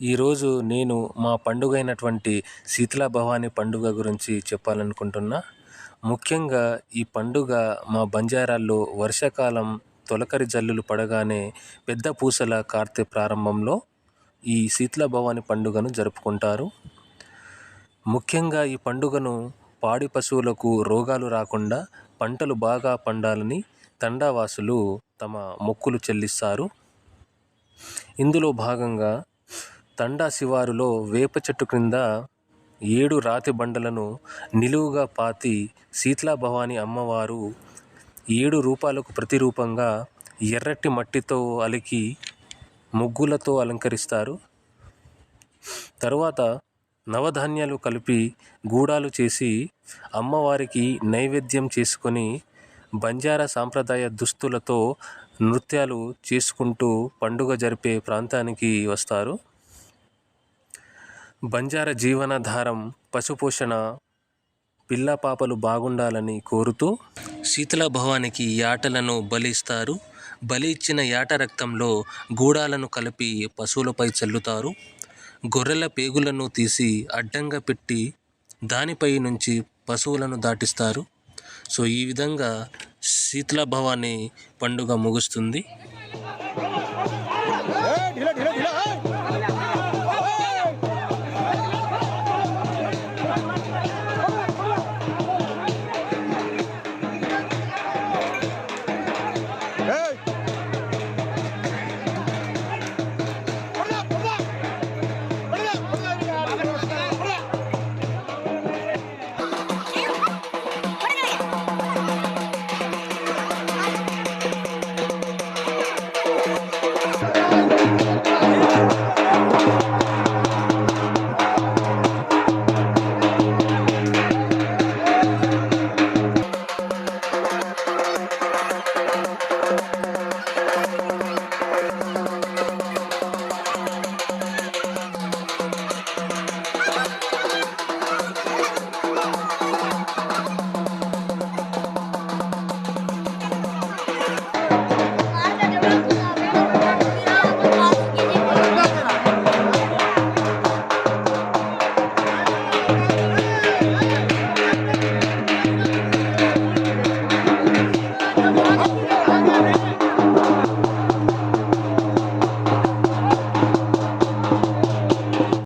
ఈరోజు నేను మా పండుగ అయినటువంటి శీతలా భవాని పండుగ గురించి చెప్పాలనుకుంటున్నా. ముఖ్యంగా ఈ పండుగ మా బంజారాల్లో వర్షాకాలం తొలకరి జల్లులు పడగానే పెద్ద పూసల కార్తె ప్రారంభంలో ఈ శీతల భవాని పండుగను జరుపుకుంటారు. ముఖ్యంగా ఈ పండుగను పాడి పశువులకు రోగాలు రాకుండా పంటలు బాగా పండాలని తండావాసులు తమ మొక్కులు చెల్లిస్తారు. ఇందులో భాగంగా తండా శివారులో వేప చెట్టు క్రింద ఏడు రాతి బండలను నిలువుగా పాతి శీతలా భవాని అమ్మవారు ఏడు రూపాలకు ప్రతిరూపంగా ఎర్రటి మట్టితో అలికి ముగ్గులతో అలంకరిస్తారు. తరువాత నవధాన్యాలు కలిపి గూడాలు చేసి అమ్మవారికి నైవేద్యం చేసుకొని బంజారా సాంప్రదాయ దుస్తులతో నృత్యాలు చేసుకుంటూ పండుగ జరిపే ప్రాంతానికి వస్తారు. బంజార జీవనాధారం పశుపోషణ పిల్ల పాపలు బాగుండాలని కోరుతూ శీతల భవానికి యాటలను బలిస్తారు. బలి ఇచ్చిన యాట రక్తంలో గూడాలను కలిపి పశువులపై చల్లుతారు. గొర్రెల పేగులను తీసి అడ్డంగా పెట్టి దానిపై నుంచి పశువులను దాటిస్తారు. సో ఈ విధంగా శీతల భవాని పండుగ ముగుస్తుంది.